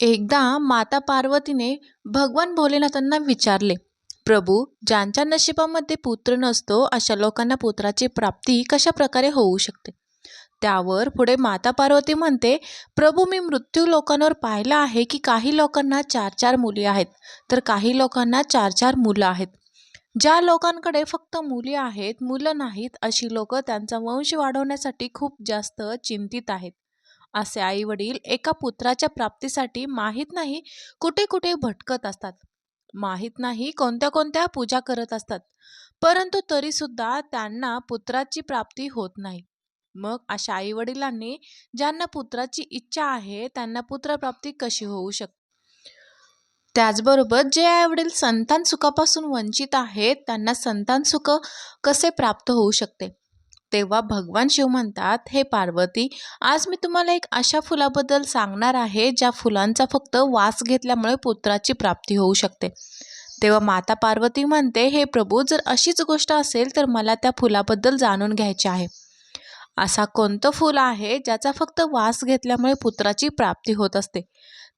एकदा माता पार्वतीने भगवान भोलेनाथांना विचारले प्रभू ज्यांच्या नशिबामध्ये पुत्र नसतो अशा लोकांना पुत्राची प्राप्ती कशा प्रकारे होऊ शकते? त्यावर पुढे माता पार्वती म्हणते प्रभू मी मृत्यू लोकांवर पाहिला आहे की काही लोकांना चार चार मुली आहेत तर काही लोकांना चार चार मुलं आहेत. ज्या लोकांकडे फक्त मुली आहेत मुलं नाहीत अशी लोक त्यांचा वंश वाढवण्यासाठी खूप जास्त चिंतित आहेत. असे आई वडील एका पुत्राच्या प्राप्तीसाठी माहीत नाही कुठे कुठे भटकत असतात. माहीत नाही कोणत्या कोणत्या पूजा करत असतात. परंतु तरीसुद्धा त्यांना पुत्राची प्राप्ती होत नाही. मग अशा आई वडिलांनी ज्यांना पुत्राची इच्छा आहे त्यांना पुत्रप्राप्ती कशी होऊ शकते त्याचबरोबर जे आई वडील संतान सुखापासून वंचित आहेत त्यांना संतान सुख कसे प्राप्त होऊ शकते? तेव्हा भगवान शिव म्हणतात हे पार्वती आज मी तुम्हाला एक अशा फुलाबद्दल सांगणार आहे ज्या फुलांचा फक्त वास घेतल्यामुळे पुत्राची प्राप्ती होऊ शकते. तेव्हा माता पार्वती म्हणते हे प्रभू जर अशीच गोष्ट असेल तर मला त्या फुलाबद्दल जाणून घ्यायचे आहे. असा कोणतं फूल आहे ज्याचा फक्त वास घेतल्यामुळे पुत्राची प्राप्ती होत असते?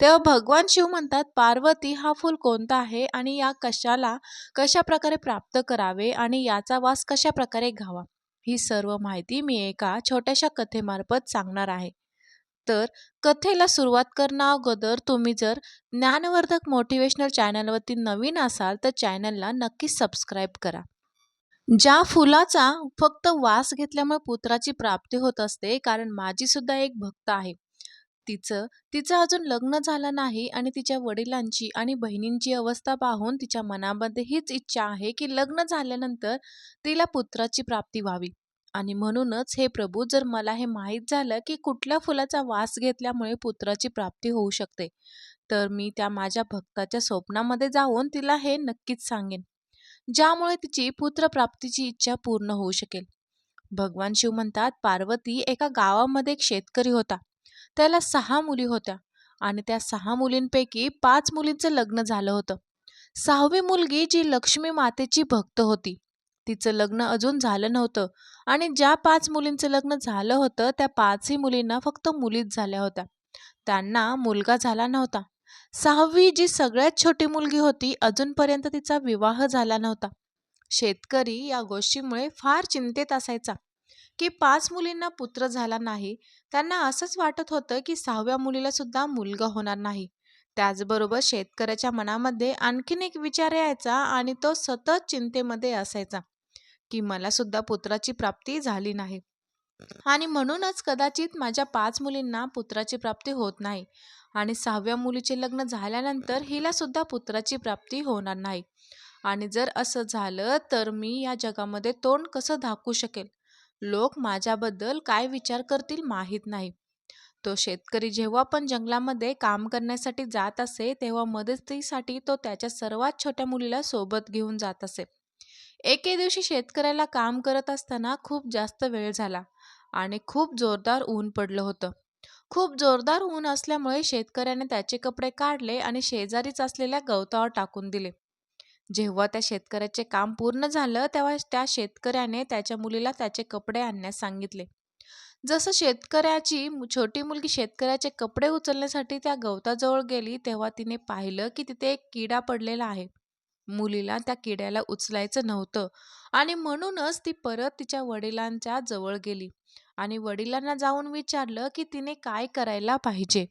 तेव्हा भगवान शिव म्हणतात पार्वती हा फूल कोणता आहे आणि या कशाला कशा प्रकारे प्राप्त करावे आणि याचा वास कशा प्रकारे घ्यावा? ही सर्व माहिती मी एका छोट्याशा कथेमार्फत सांगणार आहे. तर कथेला सुरुवात करण्या अगोदर तुम्ही जर ज्ञानवर्धक मोटिवेशनल चॅनलवरती नवीन असाल तर चॅनलला नक्की सबस्क्राईब करा. ज्या फुलाचा फक्त वास घेतल्यामुळे पुत्राची प्राप्ती होत असते कारण माझी सुद्धा एक भक्त आहे. तिचं तिचं अजून लग्न झालं नाही आणि तिच्या वडिलांची आणि बहिणींची अवस्था पाहून तिच्या मनामध्ये हीच इच्छा आहे की लग्न झाल्यानंतर तिला पुत्राची प्राप्ती व्हावी. आणि म्हणूनच हे प्रभू जर मला हे माहीत झालं की कुठल्या फुलाचा वास घेतल्यामुळे पुत्राची प्राप्ती होऊ शकते तर मी त्या माझ्या भक्ताच्या स्वप्नामध्ये जाऊन तिला हे नक्कीच सांगेन ज्यामुळे तिची पुत्रप्राप्तीची इच्छा पूर्ण होऊ शकेल. भगवान शिव म्हणतात पार्वती एका गावामध्ये एक शेतकरी होता. त्याला सहा मुली होत्या आणि त्या सहा मुलींपैकी पाच मुलींचं लग्न झालं होतं. सहावी मुलगी जी लक्ष्मी मातेची भक्त होती. तिचं लग्न अजून झालं नव्हतं. आणि ज्या पाच मुलींचं लग्न झालं होतं त्या पाचही मुलींना फक्त मुलीच झाल्या होत्या. त्यांना मुलगा झाला नव्हता. सहावी जी सगळ्यात छोटी मुलगी होती अजूनपर्यंत तिचा विवाह झाला नव्हता. शेतकरी या गोष्टीमुळे फार चिंतेत असायचा. की पाच मुलींना पुत्र झाला नाही त्यांना असंच वाटत होतं की सहाव्या मुलीला सुद्धा मुलगा होणार नाही. त्याचबरोबर शेतकऱ्याच्या मनामध्ये आणखीन एक विचार यायचा आणि तो सतत चिंतेमध्ये असायचा की मला सुद्धा पुत्राची प्राप्ती झाली नाही. आणि म्हणूनच कदाचित माझ्या पाच मुलींना पुत्राची प्राप्ती होत नाही आणि सहाव्या मुलीचे लग्न झाल्यानंतर हिला सुद्धा पुत्राची प्राप्ती होणार नाही. आणि जर असं झालं तर मी या जगामध्ये तोंड कसं दाखवू शकेल? लोक माझ्याबद्दल काय विचार करतील माहीत नाही. तो शेतकरी जेव्हा पण जंगलामध्ये काम करण्यासाठी जात असे तेव्हा मदतीसाठी तो त्याच्या सर्वात छोट्या मुलीला सोबत घेऊन जात असे. एके दिवशी शेतकऱ्याला काम करत असताना खूप जास्त वेळ झाला आणि खूप जोरदार ऊन पडलं होतं. खूप जोरदार ऊन असल्यामुळे शेतकऱ्याने त्याचे कपडे काढले आणि शेजारीच असलेल्या गवतावर टाकून दिले. जेव्हा त्या शेतकऱ्याचे काम पूर्ण झालं तेव्हा त्या शेतकऱ्याने त्याच्या मुलीला त्याचे कपडे आणण्यास सांगितले. जसं शेतकऱ्याची छोटी मुलगी शेतकऱ्याचे कपडे उचलण्यासाठी त्या गवताजवळ गेली तेव्हा तिने पाहिलं की तिथे एक किडा पडलेला आहे. मुलीला त्या किड्याला उचलायचं नव्हतं आणि म्हणूनच ती परत तिच्या वडिलांच्या जवळ गेली आणि वडिलांना जाऊन विचारलं की तिने काय करायला पाहिजे.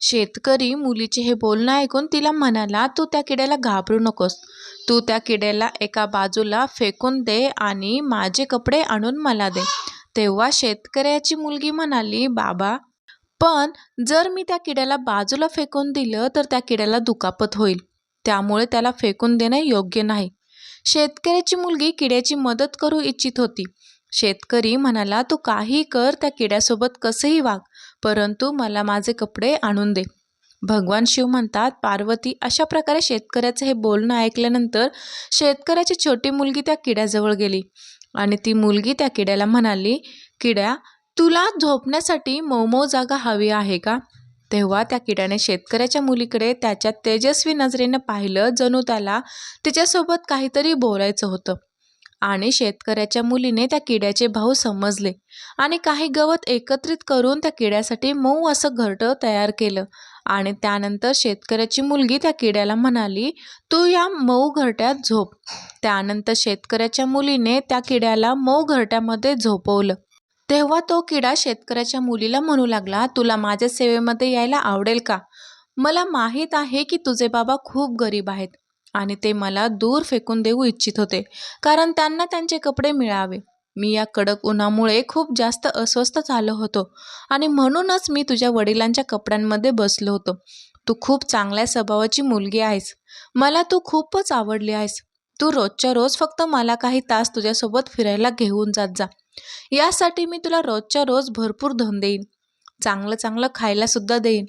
शेतकरी मुलीचे हे बोलणं ऐकून तिला म्हणाला तू त्या किड्याला घाबरू नकोस. तू त्या किड्याला एका बाजूला फेकून दे आणि माझे कपडे आणून मला दे. तेव्हा शेतकऱ्याची मुलगी म्हणाली बाबा पण जर मी त्या किड्याला बाजूला फेकून दिलं तर त्या किड्याला दुखापत होईल. त्यामुळे त्याला फेकून देणे योग्य नाही. शेतकऱ्याची मुलगी किड्याची मदत करू इच्छित होती. शेतकरी म्हणाला तू काही कर त्या किड्यासोबत कसंही वाग परंतु मला माझे कपडे आणून दे. भगवान शिव म्हणतात पार्वती अशा प्रकारे शेतकऱ्याचं हे बोलणं ऐकल्यानंतर शेतकऱ्याची छोटी मुलगी त्या किड्याजवळ गेली. आणि ती मुलगी त्या किड्याला म्हणाली किड्या तुला झोपण्यासाठी मोमो जागा हवी आहे का? तेव्हा त्या किड्याने शेतकऱ्याच्या मुलीकडे त्याच्या तेजस्वी नजरेनं पाहिलं जणू त्याला तिच्यासोबत काहीतरी बोलायचं होतं. आणि शेतकऱ्याच्या मुलीने त्या किड्याचे भाव समजले आणि काही गवत एकत्रित करून त्या किड्यासाठी मऊ असं घरटं तयार केलं. आणि त्यानंतर शेतकऱ्याची मुलगी त्या किड्याला म्हणाली तू या मऊ घरट्यात झोप. त्यानंतर शेतकऱ्याच्या मुलीने त्या किड्याला मऊ घरट्यामध्ये झोपवलं. तेव्हा तो किडा शेतकऱ्याच्या मुलीला म्हणू लागला तुला माझ्या सेवेमध्ये यायला आवडेल का? मला माहीत आहे की तुझे बाबा खूप गरीब आहेत. आणि ते मला दूर फेकून देऊ इच्छित होते कारण त्यांना त्यांचे कपडे मिळावे. मी या कडक उन्हामुळे खूप जास्त अस्वस्थ झालो होतो आणि म्हणूनच मी तुझ्या वडिलांच्या कपड्यांमध्ये बसलो होतो. तू खूप चांगल्या स्वभावाची मुलगी आहेस. मला तू खूपच आवडली आहेस. तू रोजच्या रोज फक्त मला काही तास तुझ्यासोबत फिरायला घेऊन जात जा. यासाठी मी तुला रोजच्या रोज भरपूर धन देईन. चांगलं चांगलं खायला सुद्धा देईन.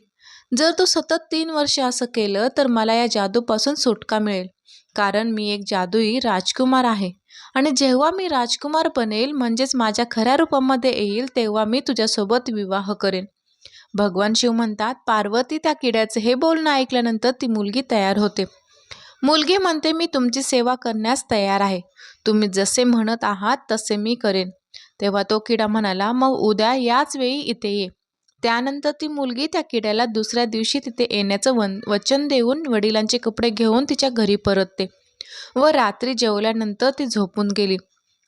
जर तू सतत तीन वर्ष असं केलं तर मला या जादूपासून सुटका मिळेल. कारण मी एक जादुई राजकुमार आहे. आणि जेव्हा मी राजकुमार बनेल म्हणजेच माझ्या खऱ्या रूपामध्ये येईल तेव्हा मी तुझ्यासोबत विवाह करेन. भगवान शिव म्हणतात पार्वती त्या किड्याचं हे बोलणं ऐकल्यानंतर ती मुलगी तयार होते. मुलगी म्हणते मी तुमची सेवा करण्यास तयार आहे. तुम्ही जसे म्हणत आहात तसे मी करेन. तेव्हा तो किडा म्हणाला मग उद्या याच वेळी इथे ये. त्यानंतर ती मुलगी त्या किड्याला दुसऱ्या दिवशी तिथे येण्याचं वन वचन देऊन वडिलांचे कपडे घेऊन तिच्या घरी परतते व रात्री जेवल्यानंतर ती झोपून गेली.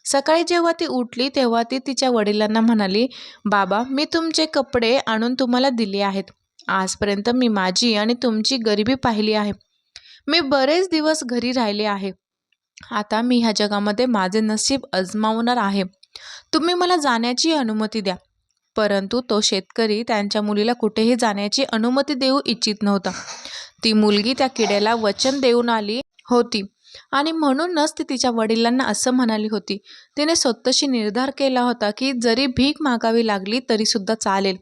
सकाळी जेव्हा ती उठली तेव्हा ती तिच्या वडिलांना म्हणाली बाबा मी तुमचे कपडे आणून तुम्हाला दिले आहेत. आजपर्यंत मी माझी आणि तुमची गरिबी पाहिली आहे. मी बरेच दिवस घरी राहिले आहे. आता मी ह्या जगामध्ये माझे नसीब अजमावणार आहे. तुम्ही मला जाण्याची अनुमती द्या. परंतु तो शेतकरी त्यांच्या मुलीला कुठेही जाण्याची अनुमती देऊ इच्छित नव्हता. ती मुलगी त्या किड्याला वचन देऊन आली होती आणि म्हणूनच ती तिच्या वडिलांना असं म्हणाली होती. तिने स्वतःशी निर्धार केला होता की जरी भीक मागावी लागली तरीसुद्धा चालेल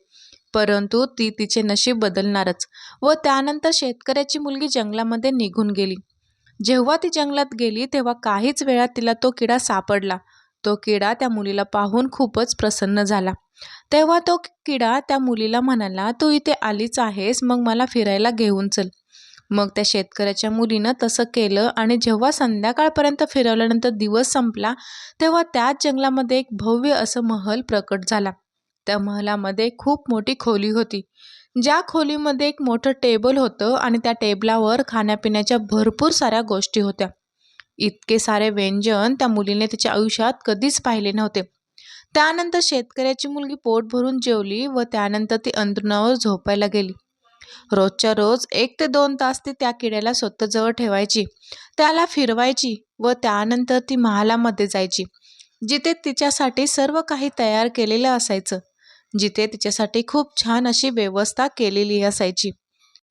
परंतु ती तिचे नशीब बदलणारच व त्यानंतर शेतकऱ्याची मुलगी जंगलामध्ये निघून गेली. जेव्हा ती जंगलात गेली तेव्हा काहीच वेळात तिला तो किडा सापडला. तो किडा त्या मुलीला पाहून खूपच प्रसन्न झाला. तेव्हा तो किडा त्या मुलीला म्हणाला तू इथे आलीच आहेस मग मला फिरायला घेऊन चल. मग त्या शेतकऱ्याच्या मुलीनं तसं केलं आणि जेव्हा संध्याकाळपर्यंत फिरवल्यानंतर दिवस संपला तेव्हा त्याच जंगलामध्ये एक भव्य असं महल प्रकट झाला. त्या महलामध्ये खूप मोठी खोली होती. ज्या खोलीमध्ये एक मोठं टेबल होतं आणि त्या टेबलावर खाण्यापिण्याच्या भरपूर साऱ्या गोष्टी होत्या. इतके सारे व्यंजन त्या मुलीने तिच्या आयुष्यात कधीच पाहिले नव्हते. त्यानंतर शेतकऱ्याची मुलगी पोट भरून जेवली व त्यानंतर ती अंतरुणावर झोपायला गेली. रोजच्या रोज एक ते दोन तास ती त्या किड्याला स्वतःजवळ ठेवायची त्याला फिरवायची व त्यानंतर ती महालामध्ये जायची जिथे तिच्यासाठी सर्व काही तयार केलेलं असायचं जिथे तिच्यासाठी खूप छान अशी व्यवस्था केलेली असायची.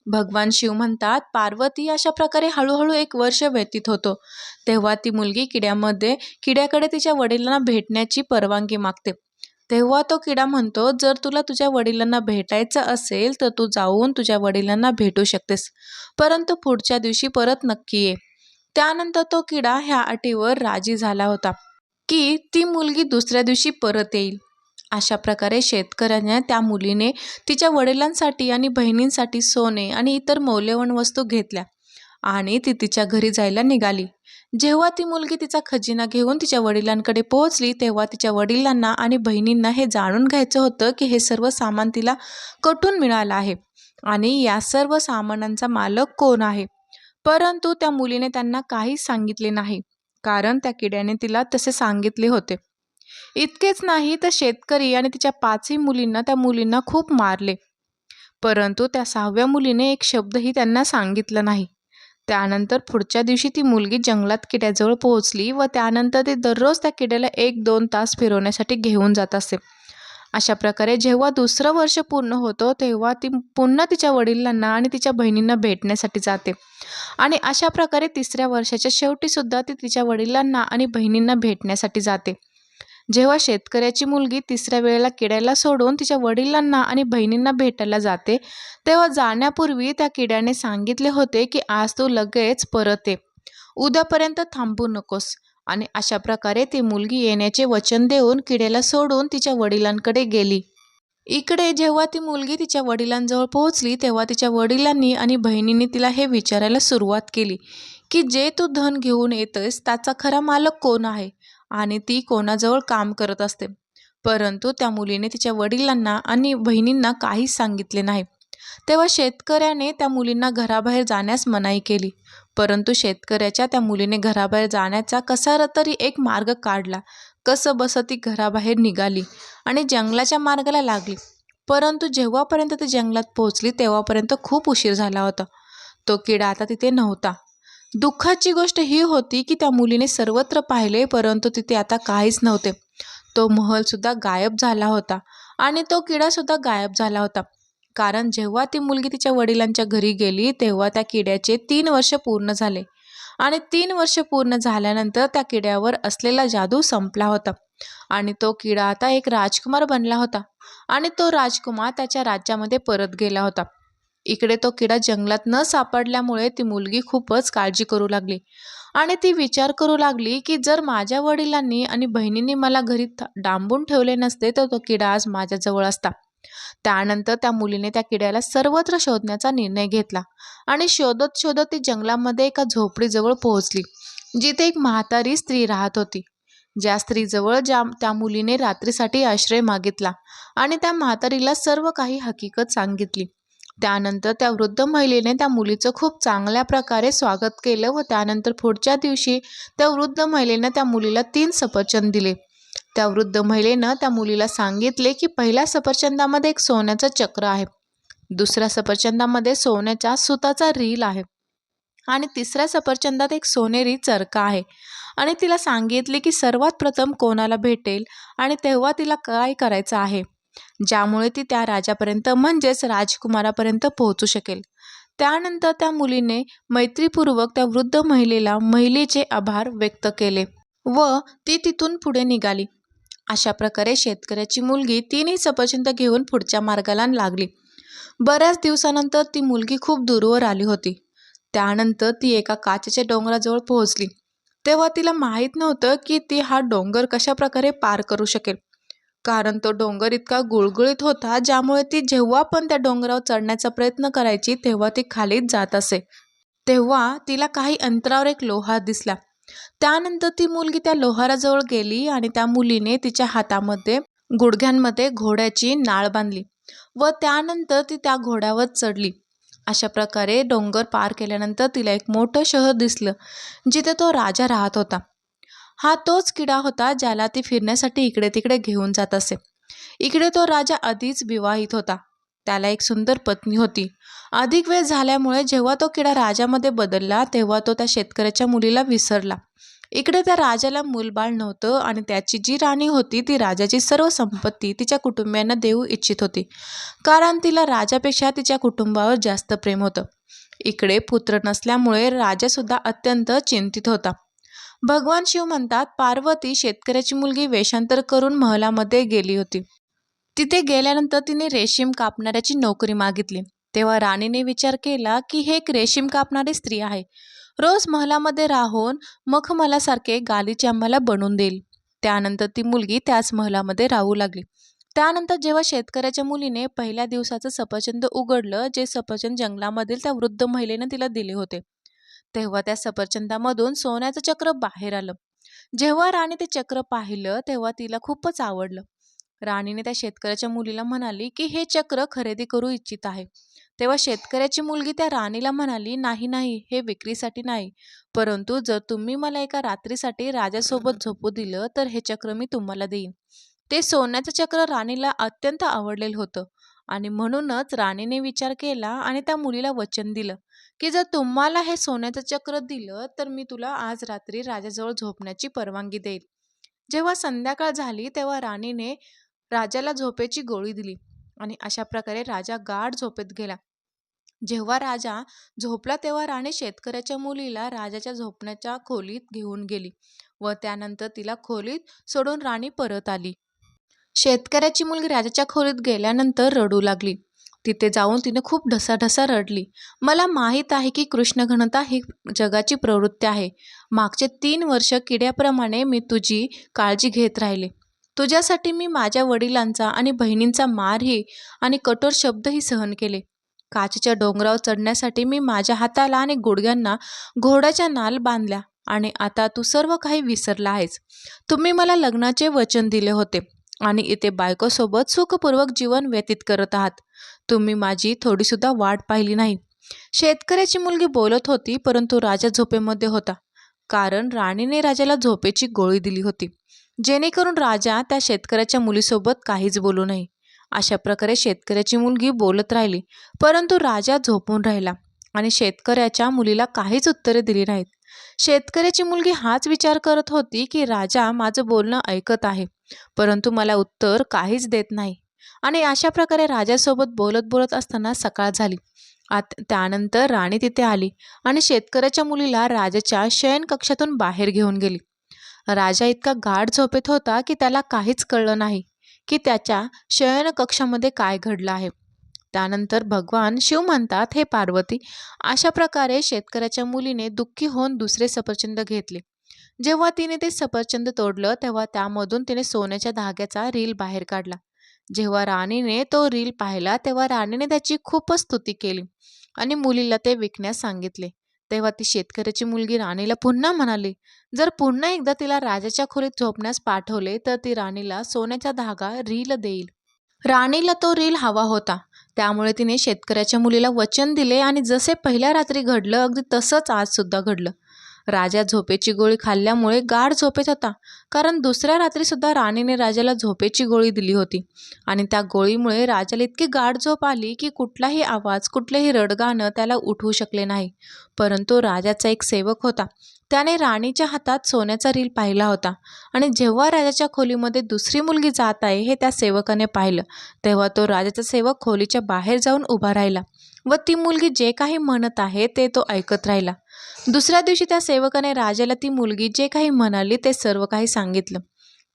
भगवान शिव म्हणतात पार्वती अशा प्रकारे हळूहळू एक वर्ष व्यतीत होतो. तेव्हा ती मुलगी किड्यामध्ये किड्याकडे तिच्या वडिलांना भेटण्याची परवानगी मागते. तेव्हा तो किडा म्हणतो जर तुला तुझ्या वडिलांना भेटायचं असेल तर तू जाऊन तुझ्या वडिलांना भेटू शकतेस. परंतु पुढच्या दिवशी परत नक्की ये. त्यानंतर तो किडा ह्या अटीवर राजी झाला होता की ती मुलगी दुसऱ्या दिवशी परत येईल. अशा प्रकारे शेतकऱ्याने त्या मुलीने तिच्या वडिलांसाठी आणि बहिणींसाठी सोने आणि इतर मौल्यवान वस्तू घेतल्या आणि ती तिच्या घरी जायला निघाली. जेव्हा ती मुलगी तिचा खजिना घेऊन तिच्या वडिलांकडे पोहोचली तेव्हा तिच्या वडिलांना आणि बहिणींना हे जाणून घ्यायचं होतं की हे सर्व सामान तिला कटून मिळालं आहे आणि या सर्व सामानांचा मालक कोण आहे? परंतु त्या मुलीने त्यांना काहीच सांगितले नाही. कारण त्या किड्याने तिला तसे सांगितले होते. इतकेच नाही तर शेतकरी आणि तिच्या पाचही मुलींना त्या मुलींना खूप मारले. परंतु त्या सहाव्या मुलीने एक शब्दही त्यांना सांगितला नाही. त्यानंतर पुढच्या दिवशी ती मुलगी जंगलात किड्याजवळ पोहोचली व त्यानंतर ती दररोज त्या किड्याला एक दोन तास फिरवण्यासाठी घेऊन जात असे. अशा प्रकारे जेव्हा दुसरं वर्ष पूर्ण होतं तेव्हा ती पुन्हा तिच्या वडिलांना आणि तिच्या बहिणींना भेटण्यासाठी जाते. आणि अशा प्रकारे तिसऱ्या वर्षाच्या शेवटीसुद्धा ती तिच्या वडिलांना आणि बहिणींना भेटण्यासाठी जाते. जेव्हा शेतकऱ्याची मुलगी तिसऱ्या वेळेला किड्याला सोडून तिच्या वडिलांना आणि बहिणींना भेटायला जाते तेव्हा जाण्यापूर्वी त्या किड्याने सांगितले होते की आज तू लगेच परत ये. उद्यापर्यंत थांबू नकोस. आणि अशा प्रकारे ती मुलगी येण्याचे वचन देऊन किड्याला सोडून तिच्या वडिलांकडे गेली. इकडे जेव्हा ती मुलगी तिच्या वडिलांजवळ पोहोचली तेव्हा तिच्या वडिलांनी आणि बहिणींनी तिला हे विचारायला सुरुवात केली की जे तू धन घेऊन येतोस त्याचा खरा मालक कोण आहे? आणि ती कोणाजवळ काम करत असते. परंतु त्या मुलीने तिच्या वडिलांना आणि बहिणींना काहीच सांगितले नाही. तेव्हा शेतकऱ्याने त्या मुलींना घराबाहेर जाण्यास मनाई केली. परंतु शेतकऱ्याच्या त्या मुलीने घराबाहेर जाण्याचा कसा तरी एक मार्ग काढला. कसं बसं ती घराबाहेर निघाली आणि जंगलाच्या मार्गाला लागली. परंतु जेव्हापर्यंत ती जंगलात पोहोचली तेव्हापर्यंत खूप उशीर झाला होता. तो किडा आता तिथे नव्हता. दुःखाची गोष्ट ही होती की त्या मुलीने सर्वत्र पाहिले परंतु तिथे आता काहीच नव्हते. तो महलसुद्धा गायब झाला होता आणि तो किडासुद्धा गायब झाला होता. कारण जेव्हा ती मुलगी तिच्या वडिलांच्या घरी गेली तेव्हा त्या किड्याचे तीन वर्ष पूर्ण झाले. आणि तीन वर्ष पूर्ण झाल्यानंतर त्या किड्यावर असलेला जादू संपला होता. आणि तो किडा आता एक राजकुमार बनला होता. आणि तो राजकुमार त्याच्या राज्यामध्ये परत गेला होता. इकडे तो किडा जंगलात न सापडल्यामुळे ती मुलगी खूपच काळजी करू लागली. आणि ती विचार करू लागली की जर माझ्या वडिलांनी आणि बहिणींनी मला घरी डांबून ठेवले नसते तर तो किडा आज माझ्याजवळ असता. त्यानंतर त्या मुलीने त्या किड्याला सर्वत्र शोधण्याचा निर्णय घेतला आणि शोधत शोधत ती जंगलामध्ये एका झोपडीजवळ पोहोचली जिथे एक म्हातारी स्त्री राहत होती. ज्या स्त्रीजवळ ज्या त्या मुलीने रात्रीसाठी आश्रय मागितला आणि त्या म्हातारीला सर्व काही हकीकत सांगितली. त्यानंतर त्या वृद्ध महिलेने त्या मुलीचं खूप चांगल्या प्रकारे स्वागत केलं व त्यानंतर पुढच्या दिवशी त्या वृद्ध महिलेनं त्या मुलीला तीन सफरचंद दिले. त्या वृद्ध महिलेनं त्या मुलीला सांगितले की पहिल्या सफरचंदामध्ये एक सोन्याचं चक्र आहे. दुसऱ्या सफरचंदामध्ये सोन्याच्या सुताचा रील आहे. आणि तिसऱ्या सफरचंदात एक सोनेरी चरका आहे आणि तिला सांगितले की सर्वात प्रथम कोणाला भेटेल आणि तेव्हा तिला काय करायचं आहे? ज्यामुळे ती त्या राजापर्यंत म्हणजेच राजकुमारापर्यंत पोहोचू शकेल. त्यानंतर त्या मुलीने मैत्रीपूर्वक त्या वृद्ध महिलेला महिलेचे आभार व्यक्त केले व ती तिथून पुढे निघाली. अशा प्रकारे शेतकऱ्याची मुलगी तिन्ही सफरचंद घेऊन पुढच्या मार्गाला लागली. बऱ्याच दिवसानंतर ती मुलगी खूप दूरवर आली होती. त्यानंतर ती एका काचेच्या डोंगराजवळ पोहोचली. तेव्हा तिला माहीत नव्हतं की ती हा डोंगर कशा प्रकारे पार करू शकेल. कारण तो डोंगर इतका गुळगुळीत होता ज्यामुळे ती जेव्हा पण त्या डोंगरावर चढण्याचा प्रयत्न करायची तेव्हा ती खालीच जात असे. तेव्हा तिला काही अंतरावर एक लोहार दिसला. त्यानंतर ती मुलगी त्या लोहाराजवळ गेली आणि त्या मुलीने तिच्या हातामध्ये गुडघ्यांमध्ये घोड्याची नाळ बांधली व त्यानंतर ती त्या घोड्यावर चढली. अशा प्रकारे डोंगर पार केल्यानंतर तिला एक मोठं शहर दिसलं जिथे तो राजा राहत होता. हा तोच किडा होता ज्याला ती फिरण्यासाठी इकडे तिकडे घेऊन जात असे. इकडे तो राजा आधीच विवाहित होता. त्याला एक सुंदर पत्नी होती. अधिक वेळ झाल्यामुळे जेव्हा तो किडा राजामध्ये बदलला तेव्हा तो त्या शेतकऱ्याच्या मुलीला विसरला. इकडे त्या राजाला मूलबाळ नव्हतं आणि त्याची जी राणी होती ती राजाची सर्व संपत्ती तिच्या कुटुंबियांना देऊ इच्छित होती. कारण तिला राजापेक्षा तिच्या कुटुंबावर जास्त प्रेम होतं. इकडे पुत्र नसल्यामुळे राजासुद्धा अत्यंत चिंतित होता. भगवान शिव म्हणतात पार्वती शेतकऱ्याची मुलगी वेषांतर करून महलामध्ये गेली होती. तिथे गेल्यानंतर तिने रेशीम कापणाऱ्याची नोकरी मागितली. तेव्हा राणीने विचार केला की हे एक रेशीम कापणारी स्त्री आहे. रोज महलामध्ये राहून मखमलासारखे गालीचे आम्हाला बनवून देईल त्यानंतर ती मुलगी त्याच महलामध्ये राहू लागली. त्यानंतर जेव्हा शेतकऱ्याच्या मुलीने पहिल्या दिवसाचं सफरचंद उघडलं जे सफरचंद जंगलामधील त्या वृद्ध महिलेने तिला दिले होते तेव्हा त्या सफरचंदामधून सोन्याचं चक्र बाहेर आलं. जेव्हा राणी ते चक्र पाहिलं तेव्हा तिला खूपच आवडलं. राणीने त्या शेतकऱ्याच्या मुलीला म्हणाली की हे चक्र खरेदी करू इच्छित आहे. तेव्हा शेतकऱ्याची मुलगी त्या राणीला म्हणाली नाही नाही हे विक्रीसाठी नाही. परंतु जर तुम्ही मला एका रात्रीसाठी राजासोबत झोपू दिलं तर हे चक्र मी तुम्हाला देईन. ते सोन्याचं चक्र राणीला अत्यंत आवडलेलं होतं आणि म्हणूनच राणीने विचार केला आणि त्या मुलीला वचन दिलं. की जर तुम्हाला हे सोन्याचं चक्र दिलं तर मी तुला आज रात्री राजाजवळ झोपण्याची परवानगी देईल. जेव्हा संध्याकाळ झाली तेव्हा राणीने राजाला झोपेची गोळी दिली आणि अशा प्रकारे राजा गाढ झोपेत गेला. जेव्हा राजा झोपला तेव्हा राणी शेतकऱ्याच्या मुलीला राजाच्या झोपण्याच्या खोलीत घेऊन गेली व त्यानंतर तिला खोलीत सोडून राणी परत आली. शेतकऱ्याची मुलगी राजाच्या खोलीत गेल्यानंतर रडू लागली. तिथे जाऊन तिने खूप ढसाढसा रडली. मला माहीत आहे की कृष्णघनता ही जगाची प्रवृत्ती आहे. मागचे तीन वर्ष किड्याप्रमाणे मी तुझी काळजी घेत राहिले. तुझ्यासाठी मी माझ्या वडिलांचा आणि बहिणींचा मारही आणि कठोर शब्दही सहन केले. काचेच्या डोंगरावर चढण्यासाठी मी माझ्या हाताला आणि गुडघ्यांना घोड्याच्या नाल बांधल्या आणि आता तू सर्व काही विसरला आहेस. तुम्ही मला लग्नाचे वचन दिले होते. आणि इथे बायकोसोबत सुखपूर्वक जीवन व्यतीत करत आहात. तुम्ही माझी थोडीसुद्धा वाट पाहिली नाही. शेतकऱ्याची मुलगी बोलत होती परंतु राजा झोपेमध्ये होता. कारण राणीने राजाला झोपेची गोळी दिली होती. जेणेकरून राजा त्या शेतकऱ्याच्या मुलीसोबत काहीच बोलू नये. अशा प्रकारे शेतकऱ्याची मुलगी बोलत राहिली. परंतु राजा झोपून राहिला आणि शेतकऱ्याच्या मुलीला काहीच उत्तरे दिली नाहीत. शेतकऱ्याची मुलगी हाच विचार करत होती की राजा माझं बोलणं ऐकत आहे परंतु मला उत्तर काहीच देत नाही. आणि अशा प्रकारे राजासोबत बोलत बोलत असताना सकाळ झाली. आत त्यानंतर राणी तिथे आली आणि शेतकऱ्याच्या मुलीला राजाच्या शयनकक्षातून बाहेर घेऊन गेली. राजा इतका गाढ झोपेत होता की त्याला काहीच कळलं नाही की त्याच्या शयनकक्षामध्ये काय घडलं आहे. त्यानंतर भगवान शिव म्हणतात हे पार्वती अशा प्रकारे शेतकऱ्याच्या मुलीने दुःखी होऊन दुसरे सफरचंद घेतले. जेव्हा तिने ते सफरचंद तोडलं तेव्हा त्यामधून तिने सोन्याच्या धाग्याचा रील बाहेर काढला. जेव्हा राणीने तो रील पाहिला तेव्हा राणीने त्याची खूपच स्तुती केली आणि मुलीला ते विकण्यास सांगितले. तेव्हा ती शेतकऱ्याची मुलगी राणीला पुन्हा म्हणाली जर पुन्हा एकदा तिला राजाच्या खोलीत झोपण्यास पाठवले तर ती राणीला सोन्याचा धागा रील देईल. राणीला तो रील हवा होता. त्यामुळे तिने शेतकऱ्याच्या मुलीला वचन दिले आणि जसे पहिल्या रात्री घडलं अगदी तसंच आजसुद्धा घडलं. राजा झोपेची गोळी खाल्ल्यामुळे गाढ झोपेत होता कारण दुसऱ्या रात्रीसुद्धा राणीने राजाला झोपेची गोळी दिली होती. आणि त्या गोळीमुळे राजाला इतकी गाढ झोप आली की कुठलाही आवाज कुठलंही रडगाणं त्याला उठवू शकले नाही. परंतु राजाचा एक सेवक होता. त्याने राणीच्या हातात सोन्याचा रील पाहिला होता आणि जेव्हा राजाच्या खोलीमध्ये दुसरी मुलगी जात आहे हे त्या सेवकाने पाहिलं तेव्हा तो राजाचा सेवक खोलीच्या बाहेर जाऊन उभा राहिला व ती मुलगी जे काही म्हणत आहे ते तो ऐकत राहिला. दुसऱ्या दिवशी त्या सेवकाने राजाला ती मुलगी जे काही म्हणाली ते सर्व काही सांगितलं.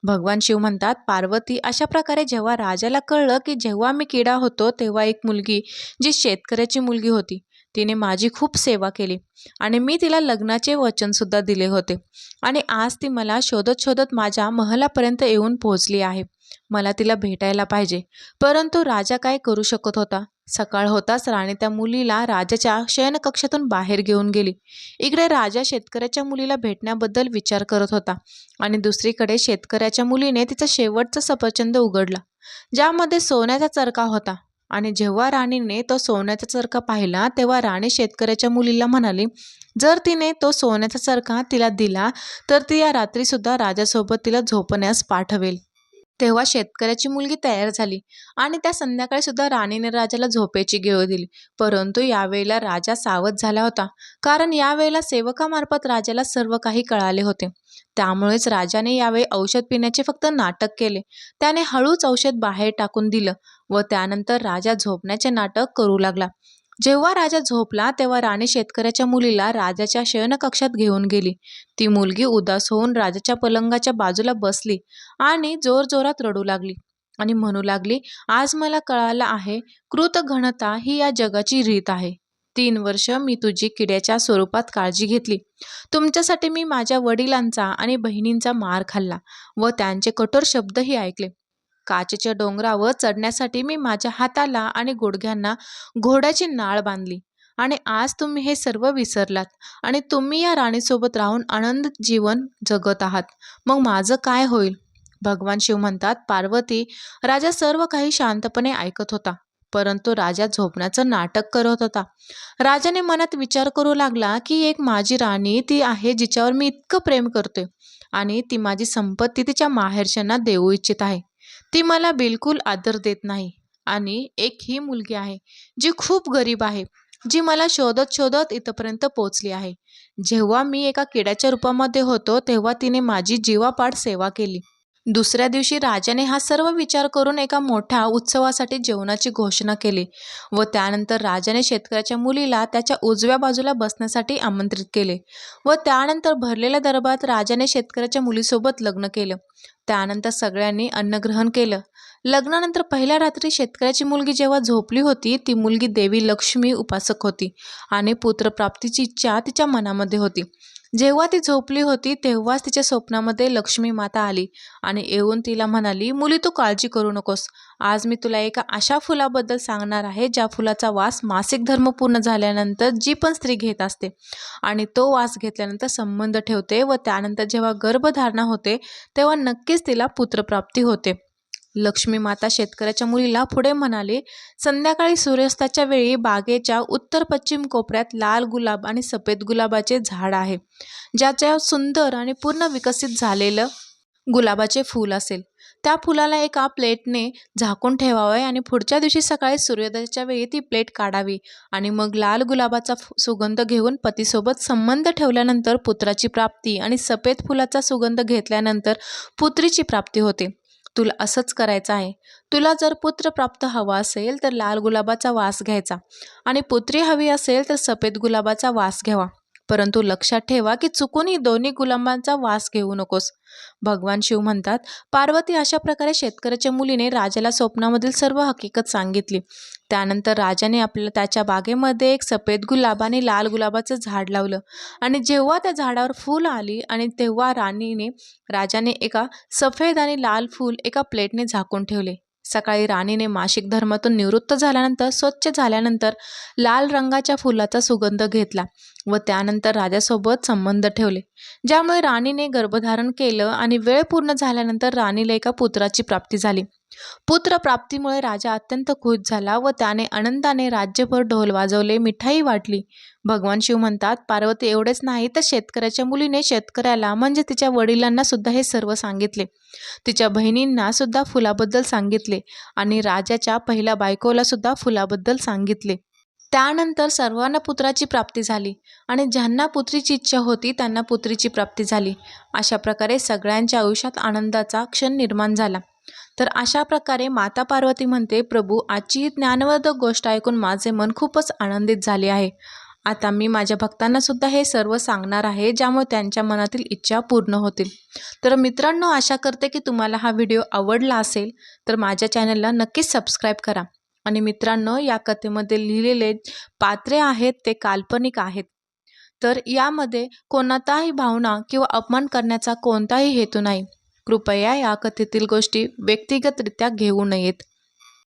भगवान शिव म्हणतात पार्वती अशा प्रकारे जेव्हा राजाला कळलं की जेव्हा मी किडा होतो तेव्हा एक मुलगी जी शेतकऱ्याची मुलगी होती तिने माझी खूप सेवा केली आणि मी तिला लग्नाचे वचनसुद्धा दिले होते. आणि आज ती मला शोधत शोधत माझ्या महलापर्यंत येऊन पोहोचली आहे. मला तिला भेटायला पाहिजे. परंतु राजा काय करू शकत होता? सकाळ होताच राणी त्या मुलीला राजाच्या शयनकक्षातून बाहेर घेऊन गेली. इकडे राजा शेतकऱ्याच्या मुलीला भेटण्याबद्दल विचार करत होता आणि दुसरीकडे शेतकऱ्याच्या मुलीने तिचा शेवटचा सफरचंद उघडला ज्यामध्ये सोन्याचा चरखा होता. आणि जेव्हा राणीने तो सोन्याचा चरखा पाहिला तेव्हा राणी शेतकऱ्याच्या मुलीला म्हणाली जर तिने तो सोन्याचा चरखा तिला दिला तर ती या रात्रीसुद्धा राजासोबत तिला झोपण्यास पाठवेल. तेव्हा शेतकऱ्याची मुलगी तयार झाली आणि त्या संध्याकाळी सुद्धा राणीने राजाला झोपेची गेळ दिली. परंतु यावेळेला राजा सावध झाला होता. कारण यावेळेला सेवकामार्फत राजाला सर्व काही कळाले होते. त्यामुळेच राजाने यावेळी औषध पिण्याचे फक्त नाटक केले. त्याने हळूच औषध बाहेर टाकून दिलं व त्यानंतर राजा झोपण्याचे नाटक करू लागला. जेव्हा राजा झोपला तेव्हा राणी शेतकऱ्याच्या मुलीला राजाच्या शयनकक्षात घेऊन गेली. ती मुलगी उदास होऊन राजाच्या पलंगाच्या बाजूला बसली आणि जोरजोरात रडू लागली आणि म्हणू लागली आज मला कळालं आहे कृतघ्नता ही या जगाची रीत आहे. तीन वर्ष मी तुझी किड्याच्या स्वरूपात काळजी घेतली. तुमच्यासाठी मी माझ्या वडिलांचा आणि बहिणींचा मार खाल्ला व त्यांचे कठोर शब्दही ऐकले. काचेच्या डोंगरावर चढण्यासाठी मी माझ्या हाताला आणि गुडघ्यांना घोड्याची नाळ बांधली. आणि आज तुम्ही हे सर्व विसरलात आणि तुम्ही या राणीसोबत राहून आनंद जीवन जगत आहात. मग माझं काय होईल? भगवान शिव म्हणतात पार्वती राजा सर्व काही शांतपणे ऐकत होता परंतु राजा झोपण्याचं नाटक करत होता. राजाने मनात विचार करू लागला की एक माझी राणी ती आहे जिच्यावर मी इतकं प्रेम करतोय आणि ती माझी संपत्ती तिच्या माहेरच्यांना देऊ इच्छित आहे. ती मला बिलकुल आदर देत नाही. आणि एक ही मुलगी आहे जी खूप गरीब आहे जी मला शोधत शोधत इथपर्यंत पोचली आहे. जेव्हा मी एका किड्याच्या रूपामध्ये होतो तेव्हा तिने माझी जीवापाड सेवा केली. दुसऱ्या दिवशी राजाने हा सर्व विचार करून एका मोठ्या उत्सवासाठी जेवणाची घोषणा केली व त्यानंतर राजाने शेतकऱ्याच्या मुलीला त्याच्या उजव्या बाजूला बसण्यासाठी आमंत्रित केले व त्यानंतर भरलेल्या दरबारात राजाने शेतकऱ्याच्या मुलीसोबत लग्न केलं. त्यानंतर सगळ्यांनी अन्नग्रहण केलं. लग्नानंतर पहिल्या रात्री शेतकऱ्याची मुलगी जेव्हा झोपली होती ती मुलगी देवी लक्ष्मी उपासक होती आणि पुत्रप्राप्तीची इच्छा तिच्या मनामध्ये होती. जेव्हा ती झोपली होती तेव्हाच तिच्या स्वप्नामध्ये लक्ष्मी माता आली आणि येऊन तिला म्हणाली मुली तू काळजी करू नकोस. आज मी तुला एका अशा फुलाबद्दल सांगणार आहे ज्या फुलाचा वास मासिक धर्म पूर्ण झाल्यानंतर जी पण स्त्री घेत असते आणि तो वास घेतल्यानंतर संबंध ठेवते व त्यानंतर जेव्हा गर्भधारणा होते तेव्हा नक्कीच तिला पुत्रप्राप्ती होते. लक्ष्मी माता शेतकऱ्याच्या मुलीला पुढे म्हणाले संध्याकाळी सूर्यास्ताच्या वेळी बागेच्या उत्तर पश्चिम कोपऱ्यात लाल गुलाब आणि सफेद गुलाबाचे झाड आहे ज्याच्या सुंदर आणि पूर्ण विकसित झालेलं गुलाबाचे फूल असेल. त्या फुलाला एका प्लेटने झाकून ठेवावे आणि पुढच्या दिवशी सकाळी सूर्योदयाच्या वेळी ती प्लेट काढावी आणि मग लाल गुलाबाचा सुगंध घेऊन पतीसोबत संबंध ठेवल्यानंतर पुत्राची प्राप्ती आणि सफेद फुलाचा सुगंध घेतल्यानंतर पुत्रीची प्राप्ती होते. तुला असंच करायचं आहे. तुला जर पुत्र प्राप्त हवा असेल तर लाल गुलाबाचा वास घ्यायचा. आणि पुत्री हवी असेल तर सफेद गुलाबाचा वास घ्यावा. परंतु लक्षात ठेवा की चुकूनही दोन्ही गुलाबांचा वास घेऊ नकोस. भगवान शिव म्हणतात पार्वती अशा प्रकारे शेतकऱ्याच्या मुलीने राजाला स्वप्नामधील सर्व हकीकत सांगितली. त्यानंतर राजाने आपल्या त्याच्या बागेमध्ये एक सफेद गुलाब आणि लाल गुलाबाचं झाड लावलं. आणि जेव्हा त्या झाडावर फूल आली आणि तेव्हा राणीने राजाने एका सफेद आणि लाल फूल एका प्लेटने झाकून ठेवले. सकाळी राणीने मासिक धर्मातून निवृत्त झाल्यानंतर स्वच्छ झाल्यानंतर लाल रंगाच्या फुलाचा सुगंध घेतला व त्यानंतर राजासोबत संबंध ठेवले. ज्यामुळे राणीने गर्भधारण केलं आणि वेळ पूर्ण झाल्यानंतर राणीला एका पुत्राची प्राप्ती झाली. पुत्र प्राप्तीमुळे राजा अत्यंत खुश झाला व त्याने आनंदाने राज्यभर ढोल वाजवले मिठाई वाटली. भगवान शिव म्हणतात पार्वती एवढेच नाही तर शेतकऱ्याच्या मुलीने शेतकऱ्याला म्हणजे तिच्या वडिलांना सुद्धा हे सर्व सांगितले. तिच्या बहिणींना सुद्धा फुलाबद्दल सांगितले आणि राजाच्या पहिल्या बायकोला सुद्धा फुलाबद्दल सांगितले. त्यानंतर सर्वांना पुत्राची प्राप्ती झाली आणि ज्यांना पुत्रीची इच्छा होती त्यांना पुत्रीची प्राप्ती झाली. अशा प्रकारे सगळ्यांच्या आयुष्यात आनंदाचा क्षण निर्माण झाला. तर अशा प्रकारे माता पार्वती म्हणते प्रभू आजची ज्ञानवर्धक गोष्ट ऐकून माझे मन खूपच आनंदित झाले आहे. आता मी माझ्या भक्तांना सुद्धा हे सर्व सांगणार आहे ज्यामुळे त्यांच्या मनातील इच्छा पूर्ण होतील. तर मित्रांनो आशा करते की तुम्हाला हा व्हिडिओ आवडला असेल तर माझ्या चॅनलला नक्कीच सबस्क्राईब करा. आणि मित्रांनो या कथेमध्ये लिहिलेले पात्रे आहेत ते काल्पनिक आहेत. तर यामध्ये कोणताही भावना किंवा अपमान करण्याचा कोणताही हेतू नाही. कृपया या कथेतील गोष्टी व्यक्तिगतरित्या घेऊ नयेत.